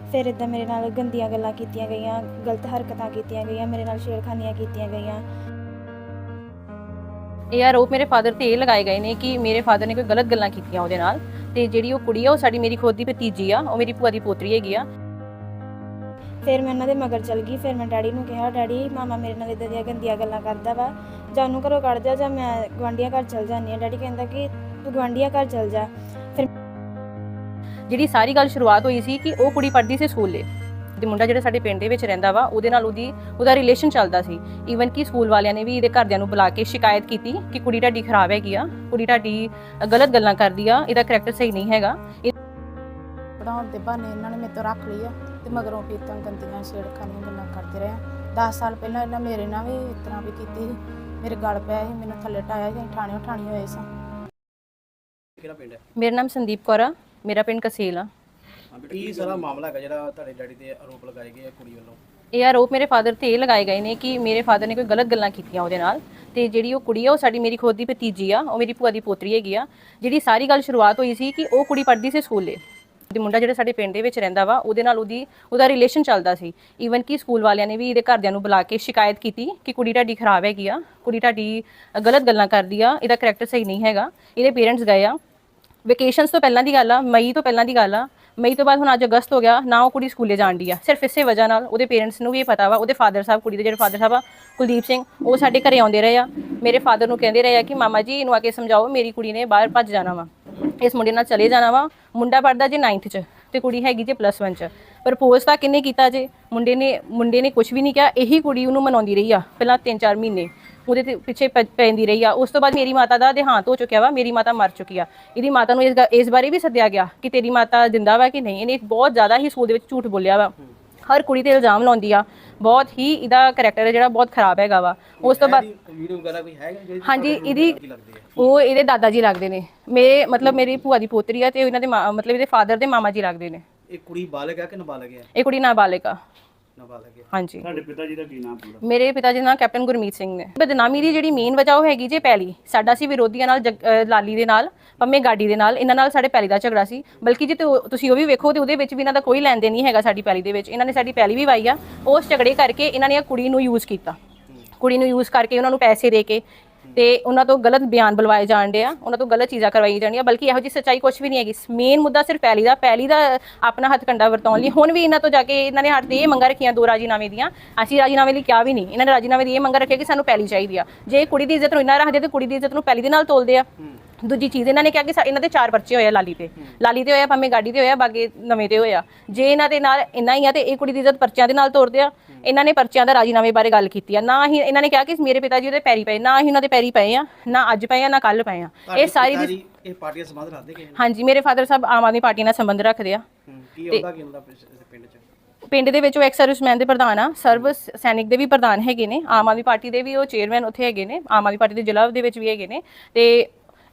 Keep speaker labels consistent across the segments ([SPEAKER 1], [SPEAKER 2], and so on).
[SPEAKER 1] ਫਿਰ ਇਦਾਂ ਮੇਰੇ ਨਾਲ ਗੰਦੀਆਂ ਗੱਲਾਂ ਕੀਤੀਆਂ ਗਈਆਂ ਗਲਤ ਹਰਕਤਾਂ ਕੀਤੀਆਂ ਗਈਆਂ ਮੇਰੇ ਨਾਲ ਛੇੜਖਾਨੀਆਂ ਕੀਤੀਆਂ ਗਈਆਂ।
[SPEAKER 2] ਇਹ ਆਰੋਪ ਮੇਰੇ ਫਾਦਰ ਤੇ ਇਹ ਲਗਾਏ ਗਏ ਨੇ ਕਿ ਮੇਰੇ ਫਾਦਰ ਨੇ ਕੋਈ ਗਲਤ ਗੱਲਾਂ ਕੀਤੀਆਂ ਉਹਦੇ ਨਾਲ ਤੇ ਜਿਹੜੀ ਉਹ ਕੁੜੀ ਆ ਉਹ ਸਾਡੀ ਮੇਰੀ ਖੁਦ ਦੀ ਭਤੀਜੀ ਆ ਉਹ ਮੇਰੀ ਭੂਆ ਦੀ ਪੋਤਰੀ ਹੈਗੀ ਆ।
[SPEAKER 1] ਫਿਰ ਮੈਂ ਇਹਨਾਂ ਦੇ ਮਗਰ ਚਲ ਗਈ ਫਿਰ ਮੈਂ ਡੈਡੀ ਨੂੰ ਕਿਹਾ ਡੈਡੀ ਮਾਮਾ ਮੇਰੇ ਨਾਲ ਇਦਾਂ ਦੀਆਂ ਗੰਦੀਆਂ ਗੱਲਾਂ ਕਰਦਾ ਵਾ। ਜਾਨੂੰ ਘਰੋਂ ਕੱਢ ਜਾ ਜਾਂ ਮੈਂ ਗਵਾਂਢੀਆਂ ਘਰ ਚਲ ਜਾਂਦੀ ਹਾਂ। ਡੈਡੀ ਕਹਿੰਦਾ ਕਿ ਤੂੰ ਗਵਾਂਢੀਆਂ ਘਰ ਚਲ ਜਾ।
[SPEAKER 2] ਜਿਹੜੀ ਸਾਰੀ ਗੱਲ ਸ਼ੁਰੂਆਤ ਹੋਈ ਸੀ ਕਿ ਉਹ ਕੁੜੀ ਪੜ੍ਹਦੀ ਸੀ ਸਕੂਲੇ। ਤੇ ਮੁੰਡਾ ਜਿਹੜਾ ਸਾਡੇ ਪਿੰਡ ਦੇ ਵਿੱਚ ਰਹਿੰਦਾ ਵਾ ਉਹਦੇ ਨਾਲ ਉਹਦੀ ਉਹਦਾ ਰਿਲੇਸ਼ਨ ਚੱਲਦਾ ਸੀ। ਈਵਨ ਕਿ ਸਕੂਲ ਵਾਲਿਆਂ ਨੇ ਵੀ ਇਹਦੇ ਘਰਦਿਆਂ ਨੂੰ ਬੁਲਾ ਕੇ ਸ਼ਿਕਾਇਤ ਕੀਤੀ ਕਿ ਕੁੜੀ ਤੁਹਾਡੀ ਖਰਾਬ ਹੈਗੀ ਆ ਕੁੜੀ ਤੁਹਾਡੀ ਗਲਤ ਗੱਲਾਂ ਕਰਦੀ ਆ ਇਹਦਾ ਕਰੈਕਟਰ ਸਹੀ ਨਹੀਂ ਹੈਗਾ। ਇਹ
[SPEAKER 3] ਪੜਾਉਣ ਦੇ ਬਹਾਨੇ ਇਹਨਾਂ ਨੇ ਮੇਰੇ ਤੋਂ ਰੱਖ ਲਈ ਆ ਤੇ ਮਗਰੋਂ ਪੀਤਾਂ ਗੰਦੀਆਂ ਛੇੜਖਾਨੀਆਂ ਗੱਲਾਂ ਕਰਦੇ ਰਹੇ 10 ਸਾਲ ਪਹਿਲਾਂ ਇਹਨਾਂ ਮੇਰੇ ਨਾਲ ਵੀ ਇਸ ਤਰ੍ਹਾਂ ਵੀ ਕੀਤੀ ਸੀ। ਮੇਰੇ ਗਲ ਪਿਆ ਸੀ ਮੈਨੂੰ ਥੱਲੇ ਟਾਇਆ ਸੀ ਠਾਣੇ ਉਠਾਣੀ ਹੋਏ ਸਾਂ।
[SPEAKER 4] ਕਿਹੜਾ ਪਿੰਡ ਹੈ?
[SPEAKER 2] ਮੇਰਾ ਨਾਮ ਸੰਦੀਪ ਕੌਰ ਆ। ਮੇਰਾ ਪਿੰਡ ਕਸੇਲ ਆ।
[SPEAKER 4] ਕੀ ਸਾਰਾ ਮਾਮਲਾ ਹੈਗਾ ਜਿਹੜਾ ਤੁਹਾਡੇ ਡੈਡੀ ਤੇ ਆਰੋਪ ਲਗਾਏ ਗਏ ਆ ਕੁੜੀ ਵੱਲੋਂ?
[SPEAKER 2] ਇਹ ਆਰੋਪ ਮੇਰੇ ਫਾਦਰ ਤੇ ਇਹ ਲਗਾਏ ਗਏ ਨੇ ਕਿ ਮੇਰੇ ਫਾਦਰ ਨੇ ਕੋਈ ਗਲਤ ਗੱਲਾਂ ਕੀਤੀਆਂ ਉਹਦੇ ਨਾਲ ਤੇ ਜਿਹੜੀ ਉਹ ਕੁੜੀ ਆ ਉਹ ਸਾਡੀ ਮੇਰੀ ਖੁਦ ਦੀ ਭਤੀਜੀ ਆ ਉਹ ਮੇਰੀ ਭੂਆ ਦੀ ਪੋਤਰੀ ਹੈਗੀ ਆ। ਜਿਹੜੀ ਸਾਰੀ ਗੱਲ ਸ਼ੁਰੂਆਤ ਹੋਈ ਸੀ ਕਿ ਉਹ ਕੁੜੀ ਪੜ੍ਹਦੀ ਸੀ ਸਕੂਲੇ। ਤੇ ਮੁੰਡਾ ਜਿਹੜਾ ਸਾਡੇ ਪਿੰਡ ਦੇ ਵਿੱਚ ਰਹਿੰਦਾ ਵਾ ਉਹਦੇ ਨਾਲ ਉਹਦੀ ਉਹਦਾ ਰਿਲੇਸ਼ਨ ਚੱਲਦਾ ਸੀ। ਈਵਨ ਕਿ ਸਕੂਲ ਵਾਲਿਆਂ ਨੇ ਵੀ ਇਹਦੇ ਘਰਦਿਆਂ ਨੂੰ ਬੁਲਾ ਕੇ ਸ਼ਿਕਾਇਤ ਕੀਤੀ ਕਿ ਕੁੜੀ ਤੁਹਾਡੀ ਖਰਾਬ ਹੈਗੀ ਆ ਕੁੜੀ ਤੁਹਾਡੀ ਗਲਤ ਗੱਲਾਂ ਕਰਦੀ ਆ ਇਹਦਾ ਕਰੈਕਟਰ ਸਹੀ ਨਹੀਂ ਹੈਗਾ। ਇਹਦੇ ਪੇਰੈਂਟਸ ਗਏ ਆ ਵੈਕੇਸ਼ਨਸ ਤੋਂ ਪਹਿਲਾਂ ਦੀ ਗੱਲ ਆ, ਮਈ ਤੋਂ ਪਹਿਲਾਂ ਦੀ ਗੱਲ ਆ। ਮਈ ਤੋਂ ਬਾਅਦ ਹੁਣ ਅੱਜ ਅਗਸਤ ਹੋ ਗਿਆ, ਨਾ ਉਹ ਕੁੜੀ ਸਕੂਲੇ ਜਾਂਦੀ ਆ। ਸਿਰਫ ਇਸੇ ਵਜ੍ਹਾ ਨਾਲ ਉਹਦੇ ਪੇਰੈਂਟਸ ਨੂੰ ਵੀ ਇਹ ਪਤਾ ਵਾ, ਉਹਦੇ ਫਾਦਰ ਸਾਹਿਬ, ਕੁੜੀ ਦੇ ਜਿਹੜੇ ਫਾਦਰ ਸਾਹਿਬ ਆ, ਕੁਲਦੀਪ ਸਿੰਘ, ਉਹ ਸਾਡੇ ਘਰੇ ਆਉਂਦੇ ਰਹੇ ਆ। ਮੇਰੇ ਫਾਦਰ ਨੂੰ ਕਹਿੰਦੇ ਰਹੇ ਆ ਕਿ ਮਾਮਾ ਜੀ, ਇਹਨੂੰ ਆ ਕੇ ਸਮਝਾਓ, ਮੇਰੀ ਕੁੜੀ ਨੇ ਬਾਹਰ ਭੱਜ ਜਾਣਾ ਵਾ। ਇਸ ਮੁੰਡੇ ਨਾਲ ਚਲੇ ਜਾਣਾ ਵਾ। ਮੁੰਡਾ ਪੜਦਾ ਜੇ 9th ਚ ਤੇ ਕੁੜੀ ਹੈਗੀ ਜੇ ਪਲੱਸ 1 ਚ। ਪ੍ਰਪੋਜ਼ ਤਾਂ ਕਿੰਨੇ ਕੀਤਾ ਜੇ? ਮੁੰਡੇ ਨੇ ਮੁੰਡੇ ਨੇ ਕੁਝ ਵੀ ਨਹੀਂ ਕਿਹਾ, ਇਹੀ ਕੁੜੀ ਉਹਨੂੰ ਮਨਾਉਂਦੀ ਰਹੀ ਆ, ਪਹਿਲਾਂ 3-4 ਮਹੀਨੇ। ਉਹਦੇ ਤੇ ਪਿੱਛੇ ਪ- ਪੈਂਦੀ ਰਹੀ ਆ। ਉਸ ਤੋਂ ਬਾਅਦ ਮੇਰੀ ਮਾਤਾ ਦਾ ਦੇਹਾਂਤ ਹੋ ਚੁੱਕਿਆ ਵਾ ਮੇਰੀ ਮਾਤਾ ਮਰ ਚੁੱਕੀ ਆ। ਇਹਦੀ ਮਾਤਾ ਨੂੰ ਇਸ ਗ- ਇਸ ਬਾਰੇ ਵੀ ਸੱਦਿਆ ਗਿਆ ਕਿ ਤੇਰੀ ਮਾਤਾ ਜਿੰਦਾ ਵਾ ਕਿ ਨਹੀਂ। ਇਹਨੇ ਬਹੁਤ ਜ਼ਿਆਦਾ ਹੀ ਸਕੂਲ ਦੇ ਵਿੱਚ ਝੂਠ ਬੋਲਿਆ ਵਾ। ਹਰ ਕੁੜੀ ਤੇ ਇਲਜ਼ਾਮ ਲਾਉਂਦੀ ਆ। ਬਹੁਤ ਹੀ ਇਹਦਾ ਕਰੈਕਟਰ ਹੈ ਜਿਹੜਾ ਬਹੁਤ ਖਰਾਬ ਹੈਗਾ ਵਾ। ਉਸ ਤੋਂ ਬਾਅਦ
[SPEAKER 4] ਵੀਡੀਓ ਵਗੈਰਾ ਕੋਈ ਹੈਗਾ ਜਿਹੜੀ
[SPEAKER 2] ਹਾਂਜੀ ਇਹਦੀ ਉਹ ਇਹਦੇ ਦਾਦਾ ਜੀ ਲੱਗਦੇ ਨੇ। ਮੇਰੇ ਮਤਲਬ ਮੇਰੀ ਭੂਆ ਦੀ ਪੋਤਰੀ ਆ ਤੇ ਇਹਨਾਂ ਦੇ ਮਾ- ਮਤਲਬ ਇਹਦੇ ਫਾਦਰ ਦੇ ਮਾਮਾ ਜੀ ਲੱਗਦੇ ਨੇ।
[SPEAKER 4] ਇਹ ਕੁੜੀ ਬਾਲਗ ਹੈ ਕਿ ਨਾਬਾਲਗ ਹੈ
[SPEAKER 2] ਇਹ ਕੁੜੀ ਨਾਬਾਲਿਗ ਆ।
[SPEAKER 4] ਨਾਬਾਲਗ ਹੈ
[SPEAKER 2] ਹਾਂਜੀ।
[SPEAKER 5] ਤੁਹਾਡੇ ਪਿਤਾ ਜੀ ਦਾ ਕੀ ਨਾਮ ਪੂਰਾ?
[SPEAKER 2] ਮੇਰੇ ਪਿਤਾ ਜੀ ਦਾ ਨਾਮ ਕੈਪਟਨ ਗੁਰਮੀਤ ਸਿੰਘ ਨੇ। ਬਦਨਾਮੀ ਦੀ ਜਿਹੜੀ ਮੇਨ ਵਜ੍ਹਾ ਉਹ ਹੈਗੀ ਜੇ ਪੈਲੀ। ਸਾਡਾ ਸੀ ਵਿਰੋਧੀਆਂ ਨਾਲ ਜਗ- ਅਹ ਲਾਲੀ ਦੇ ਨਾਲ ਪੰਮੇ ਗਾਡੀ ਦੇ ਨਾਲ। ਇਹਨਾਂ ਨਾਲ ਸਾਡੇ ਪੈਲੀ ਦਾ ਝਗੜਾ ਸੀ। ਬਲਕਿ ਜੇ ਤੇ ਤੁਸੀਂ ਉਹ ਵੀ ਵੇਖੋ ਤੇ ਉਹਦੇ ਵਿੱਚ ਵੀ ਇਹਨਾਂ ਦਾ ਕੋਈ ਲੈਣ ਦੇਣ ਨਹੀਂ ਹੈਗਾ ਸਾਡੀ ਪੈਲੀ ਦੇ ਵਿੱਚ। ਇਹਨਾਂ ਨੇ ਸਾਡੀ ਪੈਲੀ ਵੀ ਵਾਈ ਆ। ਉਸ ਝਗੜੇ ਕਰਕੇ ਇਹਨਾਂ ਨੇ ਇਹ ਕੁੜੀ ਨੂੰ ਯੂਜ਼ ਕੀਤਾ। ਕੁੜੀ ਨੂੰ ਯੂਜ਼ ਕਰਕੇ ਉਹਨਾਂ ਨੂੰ ਪੈਸੇ ਦੇ ਕੇ ਤੇ ਉਹਨਾਂ ਤੋਂ ਗਲਤ ਬਿਆਨ ਬੁਲਵਾਏ ਜਾਣ ਡੇ ਆ, ਉਹਨਾਂ ਤੋਂ ਗਲਤ ਚੀਜ਼ਾਂ ਕਰਵਾਈਆਂ ਜਾਂਦੀਆਂ ਬਲਕਿ ਇਹੋ ਜੀ ਸੱਚਾਈ ਕੁਝ ਵੀ ਨਹੀਂ ਹੈਗੀ। ਮੇਨ ਮੁੱਦਾ ਸਿਰਫ ਪਹਿਲੀ ਦਾ ਪਹਿਲੀ ਦਾ ਆਪਣਾ ਹੱਥ ਕੰਡਾ ਵਰਤਾਉਣ ਲਈ। ਹੁਣ ਵੀ ਇਹਨਾਂ ਤੋਂ ਜਾ ਕੇ ਇਹਨਾਂ ਨੇ ਹੱਥ ਤੇ ਇਹ ਮੰਗਾਂ ਰੱਖੀਆਂ, ਦੋ ਰਾਜੀਨਾਮੇ ਦੀਆਂ। ਅਸੀਂ ਰਾਜੀਨਾਮੇ ਲਈ ਕਿਹਾ ਵੀ ਨਹੀਂ। ਇਹਨਾਂ ਨੇ ਰਾਜੀਨਾਮੇ ਦੀ ਇਹ ਮੰਗਾਂ ਰੱਖਿਆ ਕਿ ਸਾਨੂੰ ਪਹਿਲੀ ਚਾਹੀਦੀ ਆ। ਜੇ ਕੁੜੀ ਦੀ ਇੱਜ਼ਤ ਨੂੰ ਇੰਨਾ ਰੱਖਦੇ ਤੇ ਕੁੜੀ ਦੀ ਇੱਜ਼ਤ ਨੂੰ ਪਹਿਲੀ ਦੇ ਨਾਲ ਤੋਲਦੇ ਆ। ਦੂਜੀ ਚੀਜ਼ ਇਹਨਾਂ ਨੇ ਕਿਹਾ ਕਿ ਸਾ- ਇਹਨਾਂ ਦੇ ਚਾਰ ਪਰਚੇ ਹੋਏ ਆ ਲਾਲੀ ਤੇ। ਲਾਲੀ ਤੇ ਹੋਇਆ ਭਾਵੇਂ ਗਾਡੀ ਤੇ ਹੋਇਆ ਬਾਗੇ ਨਵੇਂ ਤੇ ਹੋਇਆ ਜੇ ਇਹਨਾਂ ਦੇ ਨਾਲ ਇੰਨਾ ਹੀ ਆ ਤੇ ਇਹ ਕੁੜੀ ਦੀ ਇੱਜ਼ਤ ਪਰਚਿਆਂ ਦੇ ਨਾਲ ਤੋੜਦੇ ਆ। ਇਹਨਾਂ ਨੇ ਪਰਚਿਆਂ ਦਾ ਰਾਜੀਨਾਮੇ ਬਾਰੇ ਗੱਲ ਕੀਤੀ ਆ। ਨਾ ਹੀ ਇਹਨਾਂ ਨੇ ਕਿਹਾ ਕਿ ਮੇਰੇ ਪਿਤਾ ਜੀ ਉਹਦੇ ਪੈਰੀ ਪਏ ਨਾ ਹੀ ਉਹਨਾਂ ਦੇ ਪੈਰੀ ਪਏ ਆ ਨਾ ਅੱਜ ਪਏ ਆ ਨਾ ਕੱਲ ਪਏ ਆ। ਇਹ ਸਾਰੀ ਦੀ-
[SPEAKER 4] ਇਹ ਪਾਰਟੀਆਂ ਸੰਬੰਧ ਰੱਖਦੇ ਕਿ
[SPEAKER 2] ਹਾਂਜੀ ਮੇਰੇ ਫਾਦਰ ਸਾਹਿਬ ਆਮ ਆਦਮੀ ਪਾਰਟੀ ਨਾਲ ਸੰਬੰਧ ਰੱਖਦੇ ਆ।
[SPEAKER 4] ਕੀ ਹੁੰਦਾ ਕੀ ਹੁੰਦਾ ਪਿੰਡ 'ਚ- ਪਿੰਡ 'ਚ?
[SPEAKER 2] ਪਿੰਡ ਦੇ ਵਿੱਚ ਉਹ ਐਕਸ ਸਰਵਿਸਮੈਨ ਦੇ ਪ੍ਰਧਾਨ ਆ ਸਰਵ ਸੈਨਿਕ ਦੇ ਵੀ ਪ੍ਰਧਾਨ ਹੈਗੇ ਨੇ ਆਮ ਆਦਮੀ ਪਾਰਟੀ ਦੇ ਵੀ ਉਹ ਚੇਅਰਮੈਨ ਉੱਥੇ ਹੈਗੇ ਨੇ ਆਮ ਆਦਮੀ ਪਾਰਟੀ ਦੇ ਜ਼ਿਲ੍ਹਾ ਦੇ ਵਿੱਚ ਵੀ ਹੈਗੇ ਨੇ। ਤੇ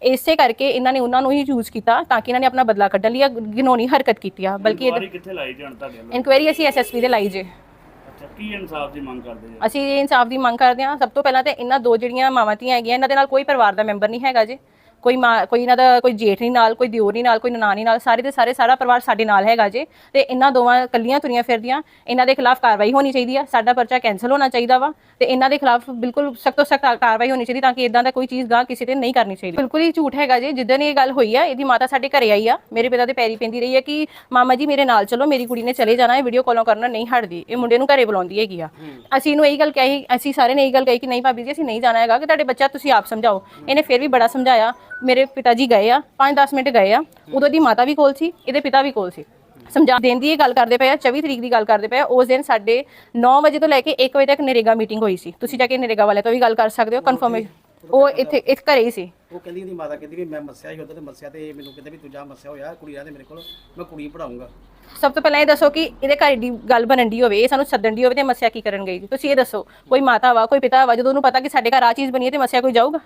[SPEAKER 2] ਇਸੇ ਕਰਕੇ ਇਹਨਾਂ ਨੇ ਉਹਨਾਂ ਨੂੰ ਹੀ ਯੂਜ਼ ਕੀਤਾ ਤਾਂ ਕਿ ਇਹਨਾਂ ਨੇ ਆਪਣਾ ਬਦਲਾ ਕੱਢਣ ਲਈ ਇਹ ਘਿਨੌਣੀ ਹਰਕਤ ਕੀਤੀ ਆ ਬਲਕਿ
[SPEAKER 5] ਇਨਕੁਆਰੀ ਕਿੱਥੇ ਲਾਈ ਜਾਣ ਤੁਹਾਡੇ ਵੱਲੋਂ?
[SPEAKER 2] ਇਨਕੁਆਇਰੀ ਅਸੀਂ ਐਸਐਸਪੀ ਦੇ ਲਾਈ ਜੇ।
[SPEAKER 5] ਅੱਛਾ ਕੀ ਇਨਸਾਫ ਦੀ ਮੰਗ ਕਰਦੇ ਜੀ?
[SPEAKER 2] ਅਸੀਂ ਇਹ ਇਨਸਾਫ ਦੀ ਮੰਗ ਕਰਦੇ ਹਾਂ। ਸਭ ਤੋਂ ਪਹਿਲਾਂ ਤੇ ਇਹਨਾਂ ਦੋ ਜਿਹੜੀਆਂ ਮਾਵਾਂ ਧੀਆਂ ਹੈਗੀਆਂ ਇਹਨਾਂ ਦੇ ਨਾਲ ਕੋਈ ਪਰਿਵਾਰ ਦਾ ਮੈਂਬਰ ਨਹੀਂ ਹੈਗਾ ਜੀ। ਕੋਈ ਮਾਂ ਕੋਈ ਇਹਨਾਂ ਦਾ ਕੋਈ ਜੇਠ ਨਹੀਂ ਨਾਲ ਕੋਈ ਦਿਓਰ ਨਹੀਂ ਨਾਲ ਕੋਈ ਨਨਾਣੀ ਨਾਲ ਸਾਰੇ ਦੇ ਸਾਰੇ ਸਾਰਾ ਪਰਿਵਾਰ ਸਾਡੇ ਨਾਲ ਹੈਗਾ ਜੇ। ਤੇ ਇਹਨਾਂ ਦੋਵਾਂ ਕੱਲੀਆਂ ਤੁਰੀਆਂ ਫਿਰਦੀਆਂ ਇਹਨਾਂ ਦੇ ਖਿਲਾਫ ਕਾਰਵਾਈ ਹੋਣੀ ਚਾਹੀਦੀ ਆ। ਸਾਡਾ ਪਰਚਾ ਕੈਨਸਲ ਹੋਣਾ ਚਾਹੀਦਾ ਵਾ ਤੇ ਇਹਨਾਂ ਦੇ ਖਿਲਾਫ ਬਿਲਕੁਲ ਸਖਤ ਤੋਂ ਸਖਤ ਕਾਰਵਾਈ ਹੋਣੀ ਚਾਹੀਦੀ ਤਾਂ ਕਿ ਇਦਾਂ ਦਾ ਕੋਈ ਚੀਜ਼ ਗਾਂ ਕਿਸੇ ਤੇ ਨਹੀਂ ਕਰਨੀ ਚਾਹੀਦੀ। ਬਿਲਕੁਲ ਹੀ ਝੂਠ ਹੈਗਾ ਜੀ। ਜਿੱਦਣ ਇਹ ਗੱਲ ਹੋਈ ਆ ਇਹਦੀ ਮਾਤਾ ਸਾਡੇ ਘਰੇ ਆਈ ਆ। ਮੇਰੇ ਪਿਤਾ ਦੇ ਪੈਰੀ ਪੈਂਦੀ ਰਹੀ ਆ ਕਿ ਮਾਮਾ ਜੀ ਮੇਰੇ ਨਾਲ ਚਲੋ ਮੇਰੀ ਕੁੜੀ ਨੇ ਚਲੇ ਜਾਣਾ ਹੈ ਵੀਡੀਓ ਕਾਲਾਂ ਕਰਨਾ ਨਹੀਂ ਹਟਦੀ। ਇਹ ਮੁੰਡੇ ਨੂੰ ਘਰੇ ਬੁਲਾਉਂਦੀ ਹੈਗੀ ਆ। ਅਸੀਂ ਇਹਨੂੰ ਇਹੀ ਗੱਲ ਕਹੀ ਅਸੀਂ ਸਾਰੇ ਨੇ ਇਹੀ ਗੱਲ ਕਹੀ ਕਿ ਨਹੀਂ ਭਾਬੀ ਜੀ ਅਸੀਂ ਨਹੀਂ ਜਾਣਾ ਹੈਗਾ ਕਿ ਤੁਹਾਡੇ ਬੱਚਾ ਤੁਸੀਂ ਆਪ ਸਮਝਾਓ। ਇਹਨੇ ਫਿਰ ਵੀ ਬੜਾ ਸਮਝਾਇਆ। ਮੇਰੇ ਪਿਤਾ ਜੀ ਗਏ ਆ 5-10 ਮਿੰਟ ਗਏ ਆ ਉਦੋਂ ਦੀ ਮਾਤਾ ਵੀ ਕੋਲ ਸੀ ਇਹਦੇ ਪਿਤਾ ਵੀ ਕੋਲ ਸੀ। ਸਮਝਾ ਦੇਣ ਦੀ ਇਹ ਗੱਲ ਕਰਦੇ ਪਏ ਆ 24 ਤਰੀਕ ਦੀ ਗੱਲ ਕਰਦੇ ਪਏ ਆ ਉਸ ਦਿਨ ਸਾਡੇ 9 ਵਜੇ ਤੋਂ ਲੈ ਕੇ 1 ਵਜੇ ਤੱਕ ਨਰੇਗਾ ਮੀਟਿੰਗ ਹੋਈ ਸੀ। ਤੁਸੀਂ ਜਾ ਕੇ ਨਰੇਗਾ ਵਾਲੇ ਤੋਂ ਵੀ ਗੱਲ ਕਰ ਸਕਦੇ ਹੋ ਕਨਫਰਮੇਸ਼ਨ ਉਹ ਇੱਥੇ ਇੱਕ ਘਰੇ ਹੀ ਸੀ।
[SPEAKER 4] ਉਹ ਕਹਿੰਦੀ ਇਹਦੀ ਮਾਤਾ ਕਹਿੰਦੀ ਵੀ ਮੈਂ ਮੱਸਿਆ ਹੀ ਉਧਰ ਤੇ ਮੱਸਿਆ ਤੇ ਮੈਨੂੰ ਕਹਿੰਦੇ ਵੀ ਤੂੰ ਜਾ ਮੱਸਿਆ ਹੋਇਆ ਕੁੜੀ ਰਹਿੰਦੇ ਮੇਰੇ ਕੋਲ ਮੈਂ ਕੁੜੀ ਪੜਾਉਂਗਾ
[SPEAKER 2] ਸਭ ਤੋਂ ਪਹਿਲਾਂ ਇਹ ਦੱਸੋ ਕਿ ਇਹਦੇ ਘਰ ਦੀ ਗੱਲ ਬਣਨ ਦੀ ਹੋਵੇ ਇਹ ਸਾਨੂੰ ਸੱਦਣ ਦੀ ਹੋਵੇ ਤੇ ਮੱਸਿਆ ਕੀ ਕਰਨ ਗਈ। ਤੁਸੀਂ ਇਹ ਦੱਸੋ ਕੋਈ ਮਾਤਾ ਵਾ ਕੋਈ ਪਿਤਾ ਵਾ ਜਦੋਂ ਉਹਨੂੰ ਪਤਾ ਕਿ ਸਾਡੇ ਘਰ ਆ ਚੀਜ਼ ਬਣੀ ਹੈ ਤੇ ਮੱਸਿਆ ਕੋਈ ਜਾਊਗਾ?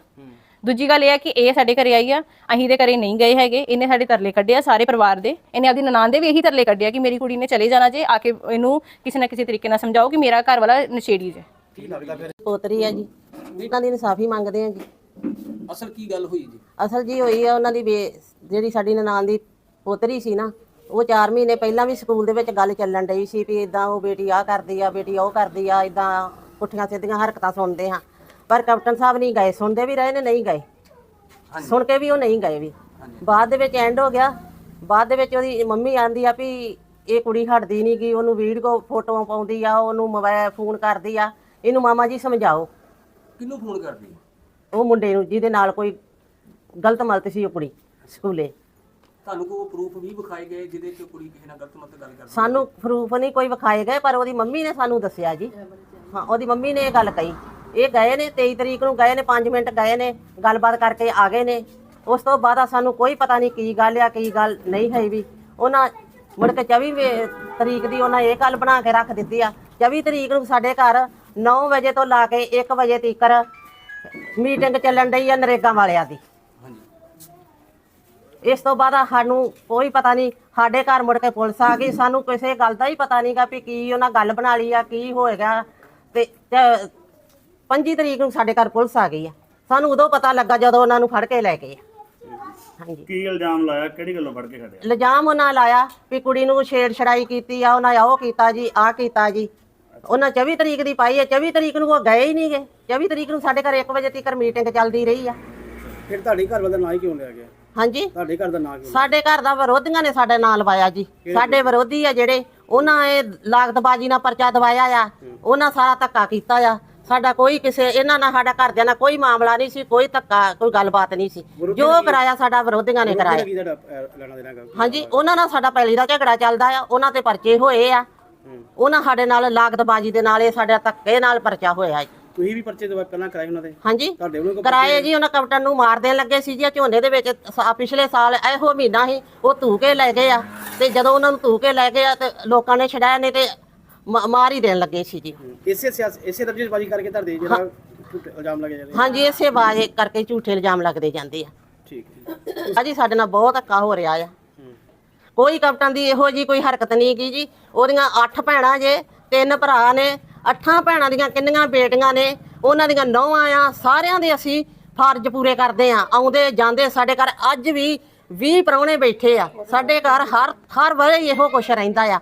[SPEAKER 2] ਦੂਜੀ ਗੱਲ ਇਹ ਹੈ ਕਿ ਇਹ ਸਾਡੇ ਘਰੇ ਆਈ ਆ ਅਸੀਂ ਦੇ ਘਰੇ ਨਹੀਂ ਗਏ ਹੈਗੇ ਇਹਨੇ ਸਾਡੇ ਤਰਲੇ ਕੱਢੇ ਆ ਸਾਰੇ ਪਰਿਵਾਰ ਦੇ ਇਹਨੇ ਆਪਦੀ ਨਨਾਣ ਦੇ ਵੀ ਇਹੀ ਤਰਲੇ ਕੱਢਿਆ ਕਿ ਮੇਰੀ ਕੁੜੀ ਨੇ ਚਲੇ ਜਾਣਾ ਜੇ ਆ ਕੇ ਇਹਨੂੰ ਕਿਸੇ ਨਾ ਕਿਸੇ ਤਰੀਕੇ ਨਾਲ ਸਮਝਾਓ ਕਿ ਮੇਰਾ ਘਰ ਵਾਲਾ ਨਸ਼ੇੜੀ ਜੇ।
[SPEAKER 4] ਕੀ ਲੱਗਦਾ ਫਿਰ?
[SPEAKER 6] ਪੋਤਰੀ ਆ ਜੀ ਉਹਨਾਂ ਦੀ ਇਨਸਾਫੀ ਮੰਗਦੇ ਆ ਜੀ।
[SPEAKER 4] ਅਸਲ ਕੀ ਗੱਲ ਹੋਈ ਜੀ?
[SPEAKER 6] ਅਸਲ ਜੀ ਹੋਈ ਆ ਉਹਨਾਂ ਦੀ ਬੇ- ਜਿਹੜੀ ਸਾਡੀ ਨਨਾਣ ਦੀ ਪੋਤਰੀ ਸੀ ਨਾ ਉਹ 4 ਮਹੀਨੇ ਪਹਿਲਾਂ ਵੀ ਸਕੂਲ ਦੇ ਵਿੱਚ ਗੱਲ ਚੱਲਣ ਡਈ ਸੀ ਵੀ ਇਦਾਂ ਉਹ ਬੇਟੀ ਆ ਕਰਦੀ ਆ ਬੇਟੀ ਉਹ ਕਰਦੀ ਆ ਇਦਾਂ ਪੁੱਠੀਆਂ ਸਿੱਧੀਆਂ ਹਰਕਤਾਂ ਸੁਣਦੇ ਹਾਂ। ਪਰ ਕੈਪਟਨ ਸਾਹਿਬ ਨਹੀਂ ਗਏ ਸੁਣਦੇ ਵੀ ਰਹੇ ਨੇ ਨਹੀਂ ਗਏ। ਸੁਣ ਕੇ ਵੀ ਉਹ ਨਹੀਂ ਗਏ ਵੀ। ਬਾਅਦ ਦੇ ਵਿੱਚ ਐਂਡ ਹੋ ਗਿਆ। ਬਾਅਦ ਦੇ ਵਿੱਚ ਉਹਦੀ ਮੰਮੀ ਆਂਦੀ ਆ ਵੀ ਇਹ ਕੁੜੀ ਹਟਦੀ ਨਹੀਂ ਗੀ ਉਹਨੂੰ ਵੀਡੀਓ ਫੋਟੋਆਂ ਪਾਉਂਦੀ ਆ ਉਹਨੂੰ ਮੋਬਾਈਲ ਫੋਨ ਕਰਦੀ ਆ ਇਹਨੂੰ ਮਾਮਾ ਜੀ ਸਮਝਾਓ।
[SPEAKER 7] ਕਿਹਨੂੰ ਫੋਨ ਕਰਦੀ
[SPEAKER 6] ਉਹ ਮੁੰਡੇ ਨੂੰ ਜਿਹਦੇ ਨਾਲ ਕੋਈ ਗਲਤ ਮਲਤ ਸੀ ਉਹ ਕੁੜੀ ਸਕੂਲੇ।
[SPEAKER 7] ਤੁਹਾਨੂੰ ਕੋਈ ਪ੍ਰੂਫ ਵੀ ਵਿਖਾਏ ਗਏ ਜਿਹਦੇ ਚ ਕੁੜੀ ਕਿਸੇ ਨਾਲ ਗਲਤ ਮਤ ਗੱਲ ਕਰਦੀ
[SPEAKER 6] ਸਾਨੂੰ ਪ੍ਰੂਫ ਨਹੀਂ ਕੋਈ ਵਿਖਾਏ ਗਏ ਪਰ ਉਹਦੀ ਮੰਮੀ ਨੇ ਸਾਨੂੰ ਦੱਸਿਆ ਜੀ। ਹਾਂ ਉਹਦੀ ਮੰਮੀ ਨੇ ਇਹ ਗੱਲ ਕਹੀ। ਇਹ ਗਏ ਨੇ 23 ਤਰੀਕ ਨੂੰ, ਗਏ ਨੇ 5 ਮਿੰਟ ਗਏ ਨੇ, ਗੱਲਬਾਤ ਕਰਕੇ ਆ ਗਏ ਨੇ। ਉਸ ਤੋਂ ਬਾਅਦ ਸਾਨੂੰ ਕੋਈ ਪਤਾ ਨਹੀਂ ਕੀ ਗੱਲ ਆ, ਕੀ ਗੱਲ ਨਹੀਂ ਹੈ ਵੀ। ਉਹਨਾਂ ਮੁੜ ਕੇ 24 ਤਰੀਕ ਦੀ ਉਹਨਾਂ ਇਹ ਗੱਲ ਬਣਾ ਕੇ ਰੱਖ ਦਿੱਤੀ ਆ। 24 ਤਰੀਕ ਨੂੰ ਸਾਡੇ ਘਰ 9 ਵਜੇ ਤੋਂ ਲਾ ਕੇ 1 ਵਜੇ ਤੀਕਰ ਮੀਟਿੰਗ ਚੱਲਣ ਡਈ ਆ ਨਰੇਗਾ ਵਾਲਿਆਂ ਦੀ। ਇਸ ਤੋਂ ਬਾਅਦ ਸਾਨੂੰ ਕੋਈ ਪਤਾ ਨਹੀਂ, ਸਾਡੇ ਘਰ ਮੁੜ ਕੇ ਪੁਲਿਸ ਆ ਗਈ। ਸਾਨੂੰ ਕਿਸੇ ਗੱਲ ਦਾ ਹੀ ਪਤਾ ਨਹੀਂਗਾ ਵੀ ਕੀ ਉਹਨਾਂ ਗੱਲ ਬਣਾ ਲਈ ਆ, ਕੀ ਹੋਏਗਾ। ਤੇ 25 ਤਰੀਕ ਨੂੰ ਸਾਡੇ ਘਰ ਪੁਲਿਸ ਆ ਗਈ ਆ। ਸਾਨੂੰ ਉਦੋਂ ਪਤਾ ਲੱਗਾ ਜਦੋਂ ਉਹਨਾਂ ਨੂੰ ਫੜ ਕੇ ਲੈ ਗਏ ਆ। ਹਾਂਜੀ।
[SPEAKER 5] ਕੀ ਇਲਜ਼ਾਮ ਲਾਇਆ? ਕਿਹੜੀ ਗੱਲੋਂ ਫੜ ਕੇ ਖੜਿਆ
[SPEAKER 6] ਇਲਜ਼ਾਮ ਉਹਨਾਂ ਲਾਇਆ ਵੀ ਕੁੜੀ ਨੂੰ ਛੇੜ ਛੜਾਈ ਕੀਤੀ ਆ ਉਹਨਾਂ ਉਹ ਕੀਤਾ ਜੀ ਆ ਕੀਤਾ ਜੀ। ਉਹਨਾਂ 24 ਤਰੀਕ ਦੀ ਪਾਈ ਹੈ 24 ਤਰੀਕ ਨੂੰ ਉਹ ਗਏ ਹੀ ਨਹੀਂ ਗਏ 24 ਤਰੀਕ ਨੂੰ ਸਾਡੇ ਘਰ 1 ਵਜੇ ਤੱਕ ਮੀਟਿੰਗ ਚੱਲਦੀ ਰਹੀ ਆ।
[SPEAKER 4] ਫਿਰ ਤੁਹਾਡੇ ਘਰ ਵਾਲਾ ਨਾਂ ਹੀ ਕਿਉਂ ਲਿਆ ਗਿਆ?
[SPEAKER 6] ਹਾਂਜੀ।
[SPEAKER 4] ਤੁਹਾਡੇ ਘਰ ਦਾ ਨਾਂ ਕਿਉਂ
[SPEAKER 6] ਸਾਡੇ ਘਰ ਦਾ ਵਿਰੋਧੀਆਂ ਨੇ ਸਾਡੇ ਨਾਂ ਲਵਾਇਆ ਜੀ। ਸਾਡੇ ਵਿਰੋਧੀ? ਆ ਜਿਹੜੇ ਉਹਨਾਂ ਇਹ ਲਾਗਤਬਾਜੀ ਨਾਲ ਪਰਚਾ ਦਵਾਇਆ ਆ। ਉਹਨਾਂ ਸਾਰਾ ਧੱਕਾ ਕੀਤਾ ਆ। ਸਾਡਾ ਕੋਈ ਕਿਸੇ ਇਹਨਾਂ ਨਾਲ ਸਾਡਾ ਘਰਦਿਆਂ ਨਾਲ ਕੋਈ ਮਾਮਲਾ ਨਹੀਂ ਸੀ ਕੋਈ ਧੱਕਾ ਕੋਈ ਗੱਲਬਾਤ ਨਹੀਂ ਸੀ। ਜੋ ਕਰਾਇਆ ਸਾਡਾ ਵਿਰੋਧੀਆਂ ਨੇ ਕਰਾਇਆ।
[SPEAKER 4] ਕੀ ਤੁਹਾਡਾ ਅਹ, ਲੈਣਾ ਦੇਣਾ ਗਾ?
[SPEAKER 6] ਹਾਂਜੀ ਉਹਨਾਂ ਨਾਲ ਸਾਡਾ ਪਹਿਲੀ ਦਾ ਝਗੜਾ ਚੱਲਦਾ ਆ ਉਹਨਾਂ ਤੇ ਪਰਚੇ ਹੋਏ ਆ। ਉਹਨਾਂ ਸਾਡੇ ਨਾਲ ਲਾਗਤਬਾਜੀ ਦੇ ਨਾਲ ਇਹ ਸਾਡਾ ਧੱਕੇ ਨਾਲ ਪਰਚਾ ਹੋਇਆ ਜੀ।
[SPEAKER 4] ਤੁਸੀਂ ਵੀ ਪਰਚੇ ਦਵਾ ਪਹਿਲਾਂ ਕਰਾਏ ਉਹਨਾਂ ਦੇ?
[SPEAKER 6] ਹਾਂਜੀ।
[SPEAKER 4] ਤੁਹਾਡੇ ਵੱਲੋਂ ਕੋਈ
[SPEAKER 6] ਕਰਾਏ ਜੀ ਉਹਨਾਂ ਕੈਪਟਨ ਨੂੰ ਮਾਰ ਦੇਣ ਲੱਗੇ ਸੀ ਜੀ ਆਹ ਝੋਨੇ ਦੇ ਵਿੱਚ ਸਾ- ਪਿਛਲੇ ਸਾਲ ਇਹੋ ਮਹੀਨਾ ਸੀ ਉਹ ਧੂ ਕੇ ਲੈ ਗਏ ਆ। ਤੇ ਜਦੋਂ ਉਹਨਾਂ ਨੂੰ ਧੂ ਕੇ ਲੈ ਗਏ ਆ ਤੇ ਲੋਕਾਂ ਨੇ ਛਡਾਇਆ ਨੇ ਤੇ ਮ- ਮਾਰ ਹੀ ਦੇਣ ਲੱਗੇ ਸੀ ਜੀ।
[SPEAKER 4] ਇਸੇ ਸਿਆਸ ਇਸੇ ਦਰਜੇਬਾਜ਼ੀ ਕਰਕੇ ਤੁਹਾਡੇ ਜਿਹੜਾ ਝੂਠੇ ਇਲਜ਼ਾਮ ਲੱਗੇ ਜਾਂਦੇ
[SPEAKER 6] ਹਾਂਜੀ ਇਸੇ ਬਾਰੇ ਕਰਕੇ ਝੂਠੇ ਇਲਜ਼ਾਮ ਲੱਗਦੇ ਜਾਂਦੇ ਆ।
[SPEAKER 4] ਠੀਕ ਹੈ।
[SPEAKER 6] ਹਾਂਜੀ ਸਾਡੇ ਨਾਲ ਬਹੁਤ ਧੱਕਾ ਹੋ ਰਿਹਾ ਆ। ਕੋਈ ਕੈਪਟਨ ਦੀ ਇਹੋ ਜੀ ਕੋਈ ਹਰਕਤ ਨਹੀਂ ਕੀ ਜੀ। ਉਹਦੀਆਂ 8 ਭੈਣਾਂ ਜੇ ਤਿੰਨ ਭਰਾ ਨੇ ਅੱਠਾਂ ਭੈਣਾਂ ਦੀਆਂ ਕਿੰਨੀਆਂ ਬੇਟੀਆਂ ਨੇ ਉਹਨਾਂ ਦੀਆਂ ਨੌਵਾਂ ਆ ਸਾਰਿਆਂ ਦੇ ਅਸੀਂ ਫਰਜ਼ ਪੂਰੇ ਕਰਦੇ ਆ। ਆਉਂਦੇ ਜਾਂਦੇ ਸਾਡੇ ਘਰ ਅੱਜ ਵੀ 20 ਪ੍ਰਾਹੁਣੇ ਬੈਠੇ ਆ। ਸਾਡੇ ਘਰ ਹਰ ਹਰ ਵੇਲੇ ਇਹੋ ਕੁਛ ਰਹਿੰਦਾ ਆ।